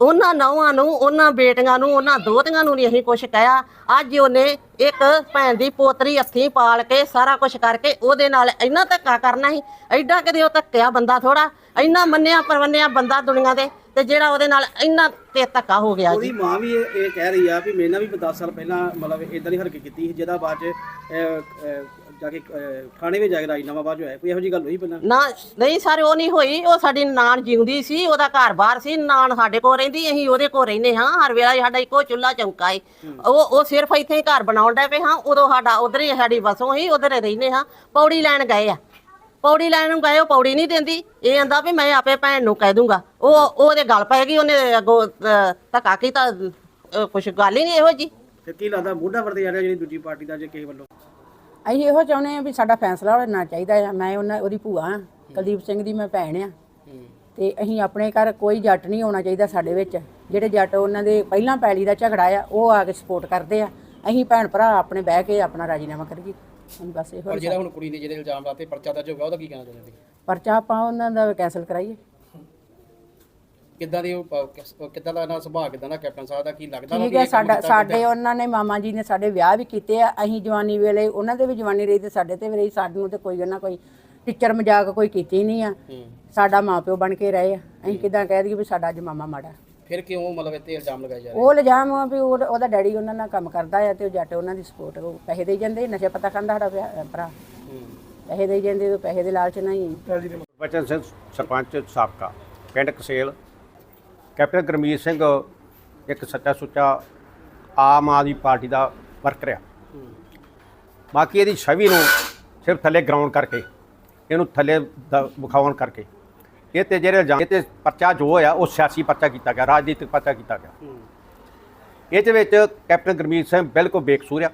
[SPEAKER 6] ਉਹਨਾਂ ਨੌਵਾਂ ਨੂੰ ਉਹਨਾਂ ਬੇਟੀਆਂ ਨੂੰ ਉਹਨਾਂ ਦੋਤੀਆਂ ਨੂੰ ਨਹੀਂ ਅਸੀਂ ਕੁਛ ਕਹਿਆ ਅੱਜ ਉਹਨੇ ਇੱਕ ਭੈਣ ਦੀ ਪੋਤਰੀ ਹੱਥੀਂ ਪਾਲ ਕੇ ਸਾਰਾ ਕੁਝ ਕਰਕੇ ਉਹਦੇ ਨਾਲ ਇੰਨਾ ਧੱਕਾ ਕਰਨਾ ਸੀ। ਐਡਾ ਕਦੇ ਉਹ ਧੱਕਿਆ ਬੰਦਾ ਥੋੜਾ ਇੰਨਾ ਮੰਨਿਆ ਪਰਵੰਨਿਆ ਬੰਦਾ ਦੁਨੀਆ ਦੇ ਤੇ ਜਿਹੜਾ ਉਹਦੇ ਨਾਲ ਇੰਨਾ ਤੇ ਧੱਕਾ ਹੋ ਗਿਆ ਜੀ।
[SPEAKER 4] ਉਹਦੀ ਮਾਂ ਵੀ ਇਹ ਇਹ ਕਹਿ ਰਹੀ ਆ ਵੀ ਮੇਰੇ ਨਾਲ ਵੀ 10 ਸਾਲ ਪਹਿਲਾਂ ਮਤਲਬ ਇਦਾਂ ਦੀ ਹਰਕਤ ਕੀਤੀ ਸੀ ਜਿਹਦਾ ਬਾਅਦ ਚ ਅਹ, ਅਹ, ਜਾ ਕੇ ਅਹ, ਥਾਣੇ ਵਿੱਚ ਜਾ ਕੇ ਰਾਜਨਾਮਾ ਬਾਅਦ ਹੋਇਆ। ਕੋਈ ਇਹੋ ਜੀ ਗੱਲ ਹੋਈ ਪਹਿਲਾਂ?
[SPEAKER 6] ਨਾ ਨਹੀਂ ਸਾਰੇ ਉਹ ਨਹੀਂ ਹੋਈ। ਉਹ ਸਾਡੀ ਨਾਨ ਜਿਉਂਦੀ ਸੀ ਉਹਦਾ ਘਰ ਬਾਹਰ ਸੀ। ਨਾਨ ਸਾਡੇ ਕੋਲ ਰਹਿੰਦੀ ਅਸੀਂ ਉਹਦੇ ਕੋਲ ਰਹਿੰਦੇ ਹਾਂ। ਹਰ ਵੇਲਾ ਸਾਡਾ ਇੱਕੋ ਚੁੱਲ੍ਹਾ ਚੌਂਕਾ ਏ। ਉਹ ਉਹ ਸਿਰਫ ਇੱਥੇ ਹੀ ਘਰ ਬਣਾਉਣ ਦਾ ਪਏ ਹਾਂ। ਉਦੋਂ ਸਾਡਾ ਉਧਰ ਹੀ ਸਾਡੀ ਵਸੋਂ ਹੀ ਉਧਰ ਰਹਿੰਦੇ ਹਾਂ। ਪੌੜੀ ਲੈਣ ਗਏ ਆ। ਪੌੜੀ ਲੈਣ ਨੂੰ ਗਏ ਉਹ ਪੌੜੀ ਨਹੀਂ ਦਿੰਦੀ। ਇਹ ਆਂਦਾ ਵੀ ਮੈਂ ਆਪੇ ਭੈਣ ਨੂੰ ਕਹਿ ਦੂੰਗਾ। ਉਹ ਉਹਦੇ ਗੱਲ ਪੈ ਗਈ ਉਹਨੇ ਅੱਗੋਂ ਅਹ, ਧੱਕਾ ਕੀਤਾ। ਅਹ, ਕੁਛ ਗੱਲ ਹੀ ਨਹੀਂ ਇਹੋ ਜੀ
[SPEAKER 4] ਫਿਰ ਕੀ ਲੱਗਦਾ ਮੋਢਾ ਵਰਤੇ ਜਾ ਰਿਹਾ ਜਿਹੜੀ ਦੂਜੀ ਪਾਰਟੀ ਦਾ ਜੇ ਕਿਸੇ ਵੱਲੋਂ?
[SPEAKER 3] ਅਸੀਂ ਇਹੋ ਚਾਹੁੰਦੇ ਆ ਵੀ ਸਾਡਾ ਫੈਸਲਾ ਹੋਣਾ ਚਾਹੀਦਾ ਆ। ਮੈਂ ਉਹਨਾਂ ਉਹਦੀ ਭੂਆ ਆ ਕੁਲਦੀਪ ਸਿੰਘ ਦੀ ਮੈਂ ਭੈਣ ਆ। ਤੇ ਅਸੀਂ ਆਪਣੇ ਘਰ ਕੋਈ ਜੱਟ ਨਹੀਂ ਹੋਣਾ ਚਾਹੀਦਾ ਸਾਡੇ ਵਿੱਚ। ਜਿਹੜੇ ਜੱਟ ਉਹਨਾਂ ਦੇ ਪਹਿਲਾਂ ਪੈਲੀ ਦਾ ਝਗੜਾ ਆ ਉਹ ਆ ਕੇ ਸਪੋਰਟ ਕਰਦੇ ਆ। ਅਸੀਂ ਭੈਣ ਭਰਾ ਆਪਣੇ ਬਹਿ ਕੇ ਆਪਣਾ ਰਾਜੀਨਾਮਾ ਕਰੀਏ। ਹੁਣ ਬਸ ਇਹੋ
[SPEAKER 4] ਜਿਹੜਾ ਹੁਣ ਕੁੜੀ ਨੇ ਜਿਹੜੇ ਇਲਜ਼ਾਮ ਲਾਤੇ ਪਰਚਾ ਦਰਜ ਹੋ ਗਿਆ ਉਹਦਾ ਕੀ ਕਹਿਣਾ ਚਾਹੁੰਦੇ
[SPEAKER 3] ਪਰਚਾ ਆਪਾਂ ਉਹਨਾਂ ਦਾ ਕੈਨਸਲ ਕਰਾਈਏ।
[SPEAKER 4] ਕਿੱਦਾਂ ਦੀ ਉਹ ਪ- ਕਿੱਦਾਂ ਦਾ ਨਾਲ ਸੁਭਾਅ ਕਿੱਦਾਂ ਦਾ ਕੈਪਟਨ ਸਾਹਿਬ ਦਾ ਕੀ ਲੱਗਦਾ? ਵਾ
[SPEAKER 3] ਠੀਕ
[SPEAKER 4] ਵੀ
[SPEAKER 3] ਹੈ
[SPEAKER 4] ਕੰਮ
[SPEAKER 3] ਸਾਡਾ
[SPEAKER 4] ਕੀਤਾ
[SPEAKER 3] ਸਾਡੇ ਉਹਨਾਂ ਨੇ ਮਾਮਾ ਜੀ ਨੇ ਸਾਡੇ ਵਿਆਹ ਵੀ ਕੀਤੇ ਆ ਅਸੀਂ ਜਵਾਨੀ ਵੇਲੇ ਉਹਨਾਂ ਦੇ ਵੀ ਜਵਾਨੀ ਰਹੀ ਤੇ ਸਾਡੇ ਤੇ ਵੀ ਰਹੀ ਸਾਨੂੰ ਤੇ ਕੋਈ ਉਹਨਾਂ ਕੋਈ ਟੀਚਰ ਮਜ਼ਾਕ ਕੋਈ ਕੀਤੀ ਨਹੀਂ ਆ। ਸਾਡਾ ਮਾਪਿਓ ਬਣ ਕੇ ਰਹੇ ਆ। ਅਸੀਂ ਕਿਦਾਂ ਕਹਿ ਦਈਏ ਵੀ ਸਾਡਾ ਅੱਜ ਮਾਮਾ ਮਾੜਾ।
[SPEAKER 4] ਫਿਰ ਕਿਉਂ ਮਤਲਬ ਇੱਥੇ ਇਲਜ਼ਾਮ ਲਗਾਏ ਜਾ ਰਹੇ
[SPEAKER 3] ਉਹ ਇਲਜ਼ਾਮ ਆ ਵੀ ਉਹ- ਉਹਦਾ ਡੈਡੀ ਉਹਨਾਂ ਨਾਲ ਕੰਮ ਕਰਦਾ ਆ ਤੇ ਉਹ ਜੱਟ ਉਹਨਾਂ ਦੀ ਸਪੋਰਟ ਉਹ ਪੈਸੇ ਦੇਈ ਜਾਂਦੇ ਨਸ਼ਾ ਪਤਾ ਖਾਂਦਾ ਸਾਡਾ ਵਿਆਹ- ਭਰਾ। ਪੈਸੇ ਦੇਈ ਜਾਂਦੇ ਉਹ ਪੈਸੇ ਦੇ ਲਾਲਚ ਨਾਲ ਹੀ
[SPEAKER 8] ਬਚਨ ਸਿੰਘ ਸਰਪੰਚ ਸਾਬਕਾ ਪਿੰਡ ਕਸੇਲ। ਕੈਪਟਨ ਗਰਮੀਤ ਸਿੰਘ ਇੱਕ ਸੱਚਾ ਸੁੱਚਾ ਆਮ ਆਦਮੀ ਪਾਰਟੀ ਦਾ ਵਰਕਰ ਆ। ਬਾਕੀ ਇਹਦੀ ਛਵੀ ਨੂੰ ਸਿਰਫ ਥੱਲੇ ਗਰਾਊਂਡ ਕਰਕੇ ਇਹਨੂੰ ਥੱਲੇ ਵਿਖਾਉਣ ਕਰਕੇ ਇਹ ਤੇ ਜਿਹੜੇ ਇਲਜ਼ਾਮ ਇਹ ਤੇ ਪਰਚਾ ਜੋ ਹੋਇਆ ਉਹ ਸਿਆਸੀ ਪਰਚਾ ਕੀਤਾ ਗਿਆ ਰਾਜਨੀਤਿਕ ਪਰਚਾ ਕੀਤਾ ਗਿਆ। ਇਹ ਦੇ ਵਿੱਚ ਕੈਪਟਨ ਗਰਮੀਤ ਸਿੰਘ ਬਿਲਕੁਲ ਬੇਕਸੂਰ ਆ।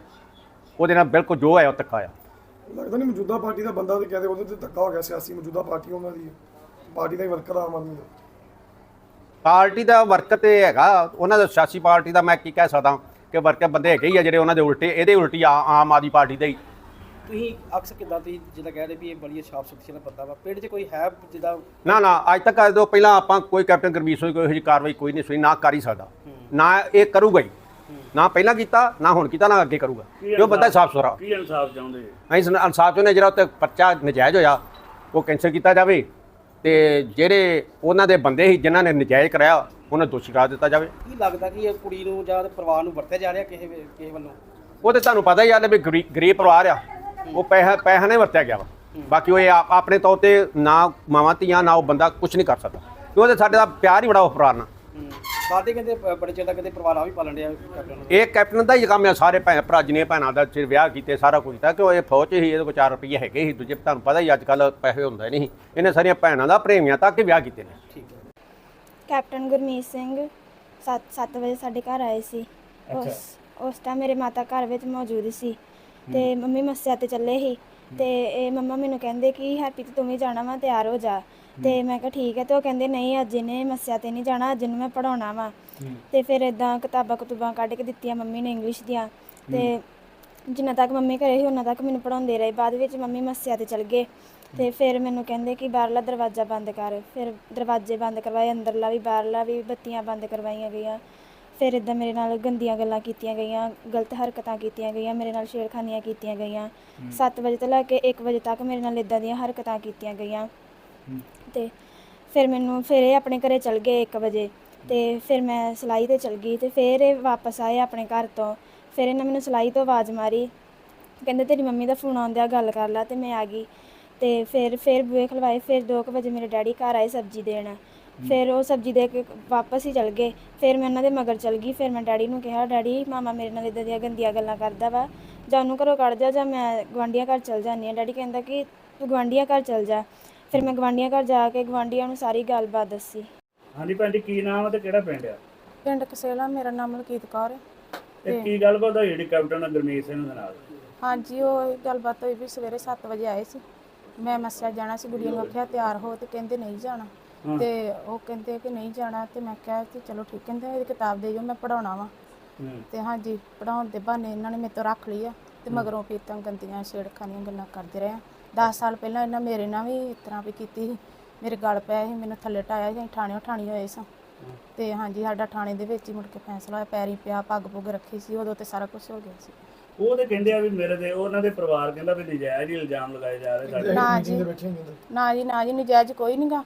[SPEAKER 8] ਉਹਦੇ ਨਾਲ ਬਿਲਕੁਲ ਜੋ ਹੋਇਆ ਉਹ ਧੱਕਾ ਆ
[SPEAKER 9] ਲੱਗਦਾ ਨਹੀਂ ਮੌਜੂਦਾ ਪਾਰਟੀ ਦਾ ਬੰਦਾ ਤੇ ਕਹਿੰਦੇ ਉਹਦੇ ਤੇ ਧੱਕਾ ਹੋ ਗਿਆ ਸਿਆਸੀ ਮੌਜੂਦਾ ਪਾਰਟੀ ਉਹਨਾਂ ਦੀ। ਹੈ। ਪਾਰਟੀ ਦਾ ਹੀ ਵਰਕਰ ਆ ਆਮ ਆਦਮੀ ਦਾ।
[SPEAKER 8] ਪਾਰਟੀ ਦਾ ਵਰਕਰ ਤੇ ਹੈਗਾ ਉਹਨਾਂ ਦਾ ਸਿਆਸੀ ਪਾਰਟੀ ਦਾ ਮੈਂ ਕੀ ਕਹਿ ਸਕਦਾ ਕਿ ਵਰਕਰ ਬੰਦੇ ਹੈਗੇ ਹੀ ਆ ਜਿਹੜੇ ਉਹਨਾਂ ਦੇ ਉਲਟੇ ਇਹਦੇ ਉਲਟੀ ਆ- ਆਮ ਆਦਮੀ ਪਾਰਟੀ ਦੇ ਹੀ।
[SPEAKER 4] ਤੁਸੀਂ ਅਕਸਰ ਕਿਦਾਂ ਤੁਸੀਂ ਜਿੱਦਾਂ ਕਹਿ ਰਹੇ ਵੀ ਇਹ ਬੜੀ ਸਾਫ਼ ਸੁਥਰੀ ਵਾਲਾ ਬੰਦਾ ਵਾ ਪਿੰਡ 'ਚ ਕੋਈ ਹੈ ਜਿੱਦਾਂ?
[SPEAKER 8] ਨਾ ਨਾ ਅੱਜ ਤੱਕ ਅੱਜ ਤੋਂ ਪਹਿਲਾਂ ਆਪਾਂ ਕੋਈ ਕੈਪਟਨ ਗਰਮੀਤ ਸਿੰਘ ਕੋਈ ਇਹੋ ਜਿਹੀ ਕਾਰਵਾਈ ਕੋਈ ਨਹੀਂ ਸੁਣੀ ਨਾ ਕਰ ਹੀ ਸਕਦਾ। ਨਾ ਇਹ ਕਰੂਗਾ ਹੀ। ਨਾ ਪਹਿਲਾਂ ਕੀਤਾ ਨਾ ਹੁਣ ਕੀਤਾ ਨਾ ਅੱਗੇ ਕਰੂਗਾ। ਕਿਉਂ ਬੰਦਾ ਸਾਫ਼ ਸੁਥਰਾ
[SPEAKER 5] ਕੀ ਇਨਸਾਫ ਚਾਹੁੰਦੇ?
[SPEAKER 8] ਅਸੀਂ ਇਨਸਾਫ ਚਾਹੁੰਦੇ ਹਾਂ ਜਿਹੜਾ ਉੱਤੇ ਪਰਚਾ ਨਜਾਇਜ਼ ਹੋਇਆ ਉਹ ਕੈਂਸਲ ਕੀਤਾ ਜਾਵੇ। ਤੇ ਜਿਹੜੇ ਉਹਨਾਂ ਦੇ ਬੰਦੇ ਸੀ ਜਿਨ੍ਹਾਂ ਨੇ ਨਜਾਇਜ਼ ਕਰਾਇਆ ਉਹਨਾਂ ਨੂੰ ਦੋਸ਼ੀ ਕਰਾ ਦਿੱਤਾ ਜਾਵੇ।
[SPEAKER 4] ਕੀ ਲੱਗਦਾ ਕਿ ਇਹ ਕੁੜੀ ਨੂੰ ਜਾਂ ਪਰਿਵਾਰ ਨੂੰ ਵਰਤਿਆ ਜਾ ਰਿਹਾ ਕਿਸੇ ਵੇ- ਕਿਸੇ ਵੱਲੋਂ?
[SPEAKER 8] ਉਹ ਤੇ ਤੁਹਾਨੂੰ ਪਤਾ ਹੀ ਆ ਵੀ ਗਰੀ- ਗਰੀਬ ਪਰਿਵਾਰ ਆ। ਉਹ ਪੈਸਾ ਪੈਸਾ ਨੇ ਵਰਤਿਆ ਗਿਆ ਵਾ। ਬਾਕੀ ਉਹ ਇਹ ਆਪ- ਆਪਣੇ ਤੌਰ ਤੇ ਨਾ ਮਾਵਾਂ ਧੀਆਂ ਨਾ ਉਹ ਬੰਦਾ ਕੁਝ ਨਹੀਂ ਕਰ ਸਕਦਾ। ਕਿਉਂ ਉਹਦੇ ਸਾਡੇ ਦਾ ਪਿਆਰ ਹੀ ਬੜਾ ਉਹ ਪਰਿਵਾਰ ਨਾਲ।
[SPEAKER 4] ਹੂੰ। ਸਾਡੇ ਕਹਿੰਦੇ ਬ- ਬੜੇ ਚਿਰ ਦਾ ਕਹਿੰਦੇ ਪਰਿਵਾਰ ਆ ਵੀ ਪਾਲਣ ਡਿਆ ਕੈਪਟਨ ਨੂੰ।
[SPEAKER 8] ਇਹ ਕੈਪਟਨ ਦਾ ਹੀ ਕੰਮ ਆ ਸਾਰੇ ਭੈਣ ਭਰਾ ਜਿਨੇ ਭੈਣਾਂ ਦਾ ਚਿਰ ਵਿਆਹ ਕੀਤੇ ਸਾਰਾ ਕੁਝ ਤਾਂ ਕਿ ਉਹ ਇਹ ਫੌਜ 'ਚ ਹੀ ਇਹਦੇ ਕੋਲ 4 ਰੁਪਏ ਹੈਗੇ ਸੀ ਦੂਜੇ ਤੁਹਾਨੂੰ ਪਤਾ ਹੀ ਅੱਜ ਕੱਲ ਪੈਸੇ ਹੁੰਦਾ ਨਹੀਂ। ਇਹਨੇ ਸਾਰੀਆਂ ਭੈਣਾਂ ਦਾ ਪ੍ਰੇਮੀਆਂ ਤੱਕ ਹੀ ਵਿਆਹ ਕੀਤੇ ਨੇ।
[SPEAKER 4] ਠੀਕ ਹੈ।
[SPEAKER 1] ਕੈਪਟਨ ਗੁਰਮੀਤ ਸਿੰਘ 7 ਵਜੇ ਸਾਡੇ ਘਰ ਆਏ ਸੀ। ਉਸ ਉਸ ਟਾਈਮ ਮੇਰੇ ਮਾਤਾ ਘਰ ਵਿੱਚ ਮੌਜੂਦ ਸੀ। ਤੇ ਮੰਮੀ ਮੱਸਿਆ ਤੇ ਚੱਲੇ ਸੀ। ਤੇ ਇਹ ਮੰਮਾ ਮੈਨੂੰ ਕਹਿੰਦੇ ਕਿ ਹੈਪੀ ਤੂੰ ਵੀ ਜਾਣਾ ਵਾ ਤਿਆਰ ਹੋ ਜਾ। ਤੇ ਮੈਂ ਕਿਹਾ ਠੀਕ ਹੈ ਤੇ ਉਹ ਕਹਿੰਦੇ ਨਹੀਂ ਅੱਜ ਇਹਨੇ ਮੱਸਿਆ ਤੇ ਨਹੀਂ ਜਾਣਾ ਅੱਜ ਇਹਨੂੰ ਮੈਂ ਪੜਾਉਣਾ ਵਾ। ਤੇ ਫਿਰ ਇਦਾਂ ਕਿਤਾਬਾਂ ਕਤੂਬਾਂ ਕੱਢ ਕੇ ਦਿੱਤੀਆਂ ਮੰਮੀ ਨੇ ਇੰਗਲਿਸ਼ ਦੀਆਂ। ਤੇ ਜਿੰਨਾ ਤੱਕ ਮੰਮੀ ਘਰੇ ਸੀ ਉਹਨਾਂ ਤੱਕ ਮੈਨੂੰ ਪੜਾਉਂਦੇ ਰਹੇ। ਬਾਅਦ ਵਿੱਚ ਮੰਮੀ ਮੱਸਿਆ ਤੇ ਚਲ ਗਏ। ਤੇ ਫਿਰ ਮੈਨੂੰ ਕਹਿੰਦੇ ਕਿ ਬਾਹਰਲਾ ਦਰਵਾਜ਼ਾ ਬੰਦ ਕਰ। ਫਿਰ ਦਰਵਾਜ਼ੇ ਬੰਦ ਕਰਵਾਏ ਅੰਦਰਲਾ ਵੀ ਬਾਹਰਲਾ ਵੀ ਬੱਤੀਆਂ ਬੰਦ ਕਰਵਾਈਆਂ ਗਈਆਂ। ਫਿਰ ਇਦਾਂ ਮੇਰੇ ਨਾਲ ਗੰਦੀਆਂ ਗੱਲਾਂ ਕੀਤੀਆਂ ਗਈਆਂ ਗਲਤ ਹਰਕਤਾਂ ਕੀਤੀਆਂ ਗਈਆਂ ਮੇਰੇ ਨਾਲ ਛੇੜਖਾਨੀਆਂ ਕੀਤੀਆਂ ਗਈਆਂ। 7 ਵਜੇ ਤੋਂ ਲੈ ਕੇ 1 ਵਜੇ ਤੱਕ ਮੇਰੇ ਨਾਲ ਇਦਾਂ ਦੀਆਂ ਹਰਕਤਾਂ ਕੀਤੀਆਂ ਗਈਆਂ। ਤੇ ਫਿਰ ਮੈਨੂੰ, ਫਿਰ ਇਹ ਆਪਣੇ ਘਰੇ ਚਲ ਗਏ 1 ਵਜੇ ਤੇ ਫਿਰ ਮੈਂ ਸਿਲਾਈ ਤੇ ਚਲ ਗਈ ਤੇ ਫਿਰ ਇਹ ਵਾਪਸ ਆਏ ਆਪਣੇ ਘਰ ਤੋਂ। ਫਿਰ ਇਹਨਾਂ ਮੈਨੂੰ ਸਿਲਾਈ ਤੋਂ ਆਵਾਜ਼ ਮਾਰੀ। ਕਹਿੰਦੇ, ਤੇਰੀ ਮੰਮੀ ਦਾ ਫੋਨ ਆਉਂਦਿਆ, ਗੱਲ ਕਰ ਲੈ ਤੇ ਮੈਂ ਆ ਗਈ। ਤੇ ਫਿਰ ਫਿਰ ਬੂਹੇ ਖਲਵਾਏ। ਫਿਰ 2 ਵਜੇ ਮੇਰੇ ਡੈਡੀ ਘਰ ਆਏ ਸਬਜ਼ੀ ਦੇਣ। ਫਿਰ ਉਹ ਸਬਜ਼ੀ ਦੇ ਕੇ ਵਾਪਸ ਹੀ ਚਲ ਗਏ। ਫਿਰ ਮੈਂ ਉਹਨਾਂ ਦੇ ਮਗਰ ਚਲ ਗਈ। ਫਿਰ ਮੈਂ ਡੈਡੀ ਨੂੰ ਕਿਹਾ, ਡੈਡੀ, ਮਾਮਾ ਮੇਰੇ ਨਾਲ ਇਦਾਂ ਦੀਆਂ ਗੰਦੀਆਂ ਗੱਲਾਂ ਕਰਦਾ ਵਾ। ਜਾਂ ਉਹਨੂੰ ਘਰੋਂ ਕੱਢ ਜਾ ਜਾਂ ਮੈਂ ਗਵਾਂਢੀਆਂ ਘਰ ਚਲ ਜਾਂਦੀ ਹਾਂ। ਡੈਡੀ ਕਹਿੰਦਾ ਕਿ, ਤੂੰ ਗਵਾਂਢੀਆਂ ਘਰ ਚਲ ਜਾ। ਫਿਰ ਮੈਂ ਗਵਾਂਢੀਆਂ ਘਰ ਜਾ ਕੇ ਗਵਾਂਢੀਆਂ ਨੂੰ ਸਾਰੀ ਗੱਲਬਾਤ ਦੱਸੀ।
[SPEAKER 5] ਹਾਂਜੀ ਭੈਣ ਜੀ ਕੀ ਨਾਮ ਹੈ ਤੇ ਕਿਹੜਾ ਪਿੰਡ ਆ?
[SPEAKER 3] ਪਿੰਡ ਕਸੇਲਾ ਮੇਰਾ ਨਾਮ ਮਲਕੀਤ ਕੌਰ ਹੈ।
[SPEAKER 5] ਤੇ ਕੀ ਗੱਲਬਾਤ ਹੋਈ ਜਿਹੜੀ ਕੈਪਟਨ ਗੁਰਮੀਤ ਸਿੰਘ ਦੇ ਨਾਲ?
[SPEAKER 3] ਹਾਂਜੀ ਉਹ ਗੱਲਬਾਤ ਹੋਈ ਵੀ ਸਵੇਰੇ 7 ਵਜੇ ਆਏ ਸੀ। ਮੈਂ ਮੱਸਿਆ ਜਾਣਾ ਸੀ ਗੁੜੀਆ ਨੂੰ ਆਖਿਆ ਤਿਆਰ ਹੋ ਤੇ ਕਹਿੰਦੇ ਨਹੀਂ ਜਾਣਾ। ਤੇ ਉਹ ਕਹਿੰਦੇ ਕਿ ਨਹੀਂ ਜਾਣਾ ਤੇ ਮੈਂ ਕਿਹਾ ਕਿ ਚਲੋ ਠੀਕ ਕਹਿੰਦੇ ਇਹਦੀ ਕਿਤਾਬ ਦੇ ਜੋ ਮੈਂ ਪੜਾਉਣਾ ਵਾ। ਤੇ ਹਾਂਜੀ ਪੜਾਉਣ ਦੇ ਬਹਾਨੇ ਇਹਨਾਂ ਨੇ ਮੇਰੇ ਤੋਂ ਰੱਖ ਲਈ ਆ ਤੇ ਮਗਰੋਂ ਪੀਤਾਂ ਗੰਦੀਆਂ ਛੇੜਖਾਨੀਆਂ ਗੱਲਾਂ ਕਰਦੇ ਰਹੇ 10 ਸਾਲ ਪਹਿਲਾਂ ਇਹਨਾਂ ਮੇਰੇ ਨਾਲ ਵੀ ਇਸ ਤਰ੍ਹਾਂ ਵੀ ਕੀਤੀ ਸੀ। ਮੇਰੇ ਗਲ ਪਿਆ ਸੀ ਮੈਨੂੰ ਥੱਲੇ ਟਾਇਆ ਸੀ ਅਸੀਂ ਠਾਣੀ ਹੋਏ ਸਾਂ। ਤੇ ਹਾਂਜੀ ਸਾਡਾ ਥਾਣੇ ਦੇ ਵਿੱਚ ਹੀ ਮੁੜ ਕੇ ਫੈਸਲਾ ਹੋਇਆ ਪੈਰੀ ਪਿਆ ਪੱਗ ਪੁੱਗ ਰੱਖੀ ਸੀ ਉਦੋਂ ਤੇ ਸਾਰਾ ਕੁਝ ਹੋ ਗਿਆ ਸੀ।
[SPEAKER 5] ਉਹ ਤੇ ਕਹਿੰਦੇ ਆ ਵੀ ਮੇਰੇ ਤੇ ਉਹਨਾਂ ਦੇ ਪਰਿਵਾਰ ਕਹਿੰਦਾ ਵੀ ਨਜਾਇਜ਼ ਹੀ ਇਲਜ਼ਾਮ ਲਗਾਏ ਜਾ ਰਹੇ ਸਾਡੇ
[SPEAKER 3] ਨਾ ਜੀ ਨਾ ਜੀ ਨਾ ਜੀ ਨਜਾਇਜ਼ ਕੋਈ ਨਹੀਂਗਾ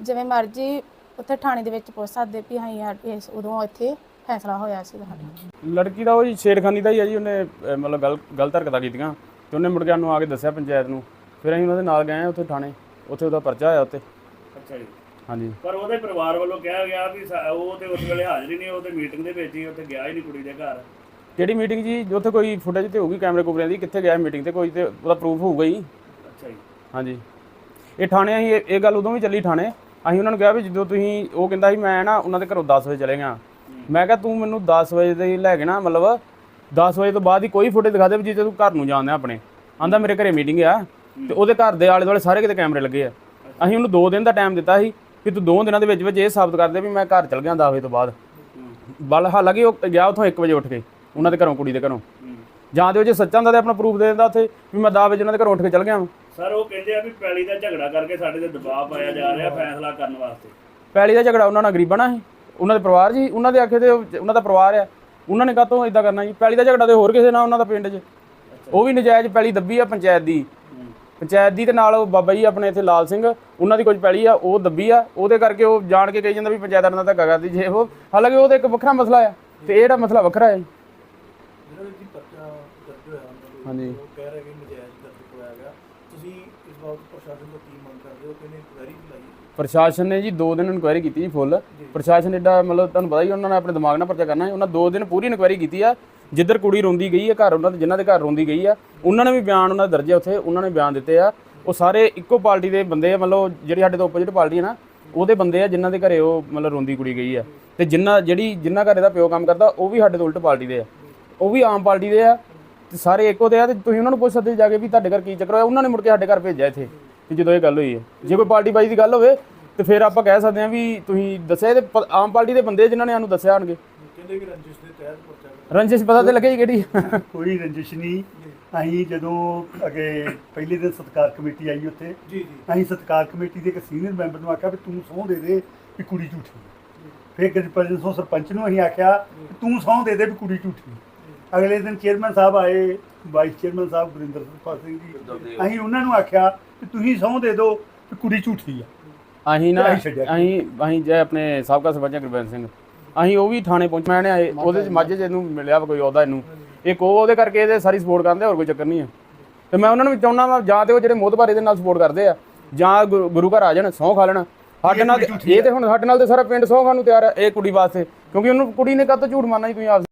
[SPEAKER 3] ਜਿਵੇਂ ਮਰਜ਼ੀ ਉੱਥੇ ਥਾਣੇ ਦੇ ਵਿੱਚ ਪੁੱਛ ਸਕਦੇ ਵੀ ਅਸੀਂ ਇਸ ਉਦੋਂ ਇੱਥੇ ਫੈਸਲਾ ਹੋਇਆ ਸੀ ਸਾਡਾ।
[SPEAKER 10] ਲੜਕੀ ਦਾ ਉਹ ਜੀ ਛੇੜਖਾਨੀ ਦਾ ਹੀ ਆ ਜੀ ਉਹਨੇ ਅਹ, ਮਤਲਬ ਗਲ ਗਲਤ ਹਰਕਤਾਂ ਕੀਤੀਆਂ। ਤੇ ਉਹਨੇ ਮੁੜ ਕੇ ਸਾਨੂੰ ਆ ਕੇ ਦੱਸਿਆ ਪੰਚਾਇਤ ਨੂੰ। ਫਿਰ ਅਸੀਂ ਉਹਨਾਂ ਦੇ ਨਾਲ ਗਏ ਉੱਥੇ ਥਾਣੇ ਉੱਥੇ ਉਹਦਾ ਪਰਚਾ ਆਇਆ ਉੱਤੇ।
[SPEAKER 5] ਅੱਛਾ ਜੀ।
[SPEAKER 10] ਹਾਂਜੀ।
[SPEAKER 5] ਪਰ ਉਹਦੇ ਪਰਿਵਾਰ ਵੱਲੋਂ ਕਿਹਾ ਗਿਆ ਵੀ ਸਾ- ਉਹ ਤੇ ਉਸ ਵੇਲੇ ਹਾਜ਼ਰ ਹੀ ਨਹੀਂ ਉਹ ਤੇ ਮੀਟਿੰਗ ਦੇ ਵਿੱਚ ਹੀ ਉੱਥੇ ਗਿਆ ਹੀ ਨਹੀਂ ਕੁੜੀ ਦੇ ਘਰ।
[SPEAKER 10] ਕਿਹੜੀ ਮੀਟਿੰਗ ਜੀ? ਉੱਥੇ ਕੋਈ ਫੁਟੇਜ ਤੇ ਹੋਊਗੀ ਕੈਮਰੇ ਕੁਮਰਿਆਂ ਦੀ ਕਿੱਥੇ ਗਿਆ ਮੀਟਿੰਗ ਤੇ? ਕੋਈ ਤੇ ਉਹਦਾ ਪ੍ਰੂਫ ਹੋਊਗਾ ਹੀ।
[SPEAKER 5] ਅੱਛਾ ਜੀ।
[SPEAKER 10] ਹਾਂਜੀ। ਇਹ ਥਾਣੇ ਅਸੀਂ ਇਹ- ਇਹ ਗੱਲ ਉਦੋਂ ਵੀ ਚੱਲੀ ਥਾਣੇ। ਅਸੀਂ ਉਹਨਾਂ ਨੂੰ ਕਿਹਾ ਵੀ ਜਦੋਂ ਤੁਸੀਂ ਉਹ ਕਹਿੰਦਾ ਸੀ ਮੈਂ ਨਾ ਉਹਨਾਂ ਦੇ ਘਰੋਂ 10 ਵਜੇ ਚਲੇ ਗਿਆ। ਮੈਂ ਕਿਹਾ ਤੂੰ ਮੈਨੂੰ 10 ਵਜੇ ਦੇ ਲੈ ਕੇ ਨਾ ਮਤਲਬ 10 ਵਜੇ ਤੋਂ ਬਾਅਦ ਹੀ ਕੋਈ ਫੁਟੇਜ ਦਿਖਾ ਦੇ ਵੀ ਜਿੱਥੇ ਤੂੰ ਘਰ ਨੂੰ ਜਾਂਦਾ ਆਪਣੇ। ਆਂਦਾ ਮੇਰੇ ਘਰੇ ਮੀਟਿੰਗ ਆ। ਤੇ ਉਹਦੇ ਘਰ ਦੇ ਆਲੇ ਦੁਆਲੇ ਸਾਰੇ ਕਿਤੇ ਕੈਮਰੇ ਲੱਗੇ ਆ। ਅਸੀਂ ਉਹਨੂੰ 2 ਦਿਨ ਦਾ ਟਾਈਮ ਦਿੱਤਾ ਸੀ ਕਿ ਤੂੰ 2 ਦਿਨਾਂ ਦੇ ਵਿੱਚ ਵਿੱਚ ਇਹ ਸਾਬਤ ਕਰ ਦੇ ਵੀ ਮੈਂ ਘਰ ਚਲ ਗਿਆ 10 ਵਜੇ ਤੋਂ ਬਾਅਦ। ਬਲ ਹਾਲਾਂਕਿ ਉਹ ਗਿਆ ਉੱਥੋਂ 1 ਵਜੇ ਉੱਠ ਕੇ ਉਹਨਾਂ ਦੇ ਘਰੋਂ ਕੁੜੀ ਦੇ ਘਰੋਂ। ਜਾਂ ਤੇ ਉਹ ਜੇ ਸੱਚਾ ਹੁੰਦਾ ਤੇ ਆਪਣਾ ਪ੍ਰੂਫ ਦੇ ਦਿੰਦਾ ਉੱਥੇ ਵੀ ਮੈਂ 10 ਵਜੇ ਉਹਨਾਂ ਦੇ ਘਰੋਂ ਉੱਠ ਕੇ ਚਲ ਗਿਆ
[SPEAKER 5] ਸਰ ਉਹ ਕਹਿੰਦੇ ਆ ਵੀ ਪੈਲੀ ਦਾ ਝਗੜਾ ਕਰਕੇ ਸਾਡੇ ਤੇ ਦਬਾਅ ਪਾਇਆ ਜਾ ਰਿਹਾ ਫੈਸਲਾ ਕਰਨ ਵਾਸਤੇ।
[SPEAKER 10] ਪੈਲੀ ਦਾ ਝਗੜਾ ਉਹਨਾਂ ਨਾਲ ਗਰੀਬਾਂ ਨਾਲ ਸੀ। ਉਹਨਾਂ ਦੇ ਪਰਿਵਾਰ ਜੀ ਉਹਨਾਂ ਦੇ ਆਖੇ ਤੇ ਉਹ- ਉਹਨਾਂ ਦਾ ਪਰਿਵਾਰ ਆ। ਉਹਨਾਂ ਨੇ ਕਾਹਤੋਂ ਇਦਾਂ ਕਰਨਾ ਜੀ? ਪੈਲੀ ਦਾ ਝਗੜਾ ਤੇ ਹੋਰ ਕਿਸੇ ਨਾਲ ਉਹਨਾਂ ਦਾ ਪਿੰਡ 'ਚ। ਉਹ ਵੀ ਨਜਾਇਜ਼ ਪੈਲੀ ਦੱਬੀ ਆ ਪੰਚਾਇਤ ਦੀ। ਪੰਚਾਇਤ ਦੀ ਤੇ ਨਾਲ ਉਹ ਬਾਬਾ ਜੀ ਆਪਣੇ ਇੱਥੇ ਲਾਲ ਸਿੰਘ ਉਹਨਾਂ ਦੀ ਕੁਝ ਪੈਲੀ ਆ ਉਹ ਦੱਬੀ ਆ ਉਹਦੇ ਕਰਕੇ ਉਹ ਜਾਣ ਕੇ ਕਹੀ ਜਾਂਦਾ ਵੀ ਪੰਚਾਇਤ ਨਾਲ ਧੱਕਾ ਕਰਦੀ ਜੇ ਉਹ ਹਾਲਾਂਕਿ ਉਹ ਤਾਂ ਇੱਕ ਵੱਖਰਾ ਮਸਲਾ ਆ ਤੇ ਇਹ ਜਿਹੜਾ ਮਸਲਾ ਵੱਖਰਾ ਹੈ ਜੀ। ਹਾਂਜੀ।
[SPEAKER 4] ਕਹਿ ਰਹੇ ਕਿ ਨਜਾਇਜ਼ ਦਰਜ ਹੋਇਆ ਗਿਆ। ਤੁਸੀਂ ਇਸ ਬਾਬਤ ਪ੍ਰਸ਼ਾਸਨ ਤੋਂ ਕੀ ਮੰਗ ਕਰਦੇ ਹੋ? ਕਿ ਇਹਨੇ ਇਨਕੁਆਇਰੀ ਲਾਈ
[SPEAKER 10] ਪ੍ਰਸ਼ਾਸਨ ਨੇ ਜੀ 2 ਦਿਨ ਇਨਕੁਆਇਰੀ ਕੀਤੀ ਜੀ ਫੁੱਲ ਪ੍ਰਸ਼ਾਸਨ ਏਡਾ ਮਤਲਬ ਤੁਹਾਨੂੰ ਪਤਾ ਹੀ ਉਹਨਾਂ ਨੇ ਆਪਣੇ ਦਿਮਾਗ ਨਾਲ ਪਰਚਾ ਕਰਨਾ ਹੈ। ਉਹਨਾਂ 2 ਦਿਨ ਪੂਰੀ ਇਨਕੁਆਇਰੀ ਕੀਤੀ ਆ। ਜਿੱਧਰ ਕੁੜੀ ਰੋਂਦੀ ਗਈ ਹੈ, ਘਰ ਉਹਨਾਂ ਦੇ ਜਿਨ੍ਹਾਂ ਦੇ ਘਰ ਰੋਂਦੀ ਗਈ ਆ, ਉਹਨਾਂ ਨੇ ਵੀ ਬਿਆਨ ਉਹਨਾਂ ਦੇ ਦਰਜੇ ਉੱਥੇ, ਉਹਨਾਂ ਨੇ ਬਿਆਨ ਦਿੱਤੇ ਆ। ਉਹ ਸਾਰੇ ਇੱਕੋ ਪਾਰਟੀ ਦੇ ਬੰਦੇ ਆ, ਮਤਲਬ ਜਿਹੜੀ ਸਾਡੇ ਤੋਂ ਆਪੋਜੀਟ ਪਾਰਟੀ ਹੈ ਨਾ, ਉਹਦੇ ਬੰਦੇ ਆ ਜਿਨ੍ਹਾਂ ਦੇ ਘਰੇ ਉਹ ਮਤਲਬ ਰੋਂਦੀ ਕੁੜੀ ਗਈ ਆ। ਤੇ ਜਿੰਨਾ ਜਿਹੜੀ ਜਿੰਨਾ ਘਰੇ ਦਾ ਪਿਓ ਕੰਮ ਕਰਦਾ, ਉਹ ਵੀ ਸਾਡੇ ਤੋਂ ਉਲਟ ਪਾਰਟੀ ਦੇ ਆ। ਉਹ ਵੀ ਆਮ ਪਾਰਟੀ ਦੇ ਆ, ਤੇ ਸਾਰੇ ਇੱਕੋ ਦੇ ਆ, ਤੇ ਤੁਸੀਂ ਉਹਨਾਂ ਨੂੰ ਪੁੱਛ ਸਕਦੇ ਜਾ ਕੇ ਵੀ ਤੁਹਾਡੇ ਘਰ ਕੀ ਚੱਕਰ ਹੋਇਆ? ਉਹਨਾਂ ਨੇ ਮੁੜ ਕੇ ਸਾਡੇ ਘਰ ਭੇਜਿਆ ਇੱਥੇ ਤੇ ਜਦੋਂ ਇਹ ਗੱਲ ਹੋਈ ਹੈ। ਜੇ ਕੋਈ ਪਾਰਟੀ ਬਾਈ ਦੀ ਗੱਲ ਹੋਵੇ, ਤੇ ਫਿਰ ਆਪਾਂ ਕਹਿ ਸਕਦੇ ਹਾਂ ਵੀ ਤੁਸੀਂ ਦੱਸਿਆ ਇਹ ਤੇ ਪ- ਆਮ ਪਾਰਟੀ ਦੇ ਬੰਦੇ ਜਿਨ੍ਹਾਂ ਨੇ ਸਾਨੂੰ ਦੱਸਿਆ ਹੋਣਗੇ
[SPEAKER 4] ਰੰਜਿਸ਼ ਦੇ ਤਹਿਤ ਪਰਚਾ
[SPEAKER 10] ਰੰਜਿਸ਼ ਪਤਾ ਤੇ ਲੱਗੇ ਜੀ ਕਿਹੜੀ?
[SPEAKER 5] ਕੋਈ ਰੰਜਿਸ਼ ਨਹੀਂ।
[SPEAKER 11] ਅਸੀਂ ਜਦੋਂ ਅਗੇ ਪਹਿਲੇ ਦਿਨ ਸਤਕਾਰ ਕਮੇਟੀ ਆਈ ਉੱਥੇ
[SPEAKER 4] ਜੀ ਜੀ।
[SPEAKER 11] ਅਸੀਂ ਸਤਕਾਰ ਕਮੇਟੀ ਦੇ ਇੱਕ ਸੀਨੀਅਰ ਮੈਂਬਰ ਨੂੰ ਆਖਿਆ ਵੀ ਤੂੰ ਸਹੁੰ ਦੇ ਦੇ ਵੀ ਕੁੜੀ ਝੂਠੀ ਫਿਰ ਗਜਪਾਲ ਸਿੰਘ ਸਰਪੰਚ ਨੂੰ ਅਸੀਂ ਆਖਿਆ ਵੀ ਤੂੰ ਸਹੁੰ ਦੇ ਦੇ ਵੀ ਕੁੜੀ ਝੂਠੀ ਅਗਲੇ ਦਿਨ ਚੇਅਰਮੈਨ ਸਾਹਿਬ ਆਏ ਵਾਈਸ ਚੇਅਰਮੈਨ ਸਾਹਿਬ ਗੁਰਿੰਦਰ ਸੁਖਪਾਲ ਸਿੰਘ ਜੀ। ਅਸੀਂ ਉਹਨਾਂ ਨੂੰ ਆਖਿਆ ਕਿ ਤੁਸੀਂ ਸਹੁੰ ਦੇ ਦਿਓ ਵੀ ਕੁੜੀ ਝੂਠੀ ਆ
[SPEAKER 10] ਅਸੀਂ ਨਾ। ਅਸੀਂ ਅਸੀਂ ਜੇ ਆਪਣੇ ਸਾਬਕਾ ਸਰਪੰਚ ਗੁਰਬੰਦ ਸਿੰਘ ਅਸੀਂ ਉਹ ਵੀ ਥਾਣੇ ਪਹੁੰਚ ਮੈਂ ਨੇ ਉਹਦੇ ਚ ਮਾਝੇ ਚ ਇਹਨੂੰ ਮਿਲਿਆ ਵਾ ਕੋਈ ਅਹੁਦਾ ਇਹਨੂੰ। ਇੱਕ ਉਹ ਉਹਦੇ ਕਰਕੇ ਇਹਦੇ ਸਾਰੀ ਸਪੋਰਟ ਕਰਦੇ ਹੋਰ ਕੋਈ ਚੱਕਰ ਨਹੀਂ ਹੈ ਤੇ ਮੈਂ ਉਹਨਾਂ ਨੂੰ ਵੀ ਚਾਹੁੰਦਾ ਵਾ ਜਾਂ ਤੇ ਉਹ ਜਿਹੜੇ ਮੋਹਤਬਾਰ ਇਹਦੇ ਨਾਲ ਸਪੋਰਟ ਕਰਦੇ ਆ ਜਾਂ ਗੁਰੂ ਗੁਰੂ ਘਰ ਆ ਜਾਣ ਸਹੁੰ ਖਾ ਲੈਣ। ਸਾਡੇ ਨਾਲ ਇਹ ਤੇ ਹੁਣ ਸਾਡੇ ਨਾਲ ਤੇ ਸਾਰਾ ਪਿੰਡ ਸਹੁੰ ਖਾਣ ਨੂੰ ਤਿਆਰ ਹੈ ਇਹ ਕੁੜੀ ਵਾਸਤੇ। ਕਿਉਂਕਿ ਉਹਨੂੰ ਕੁੜੀ ਨੇ ਕਦ ਤੋਂ ਝੂਠ ਮਾਰਨਾ ਜੀ ਤੁਸੀਂ ਆਪ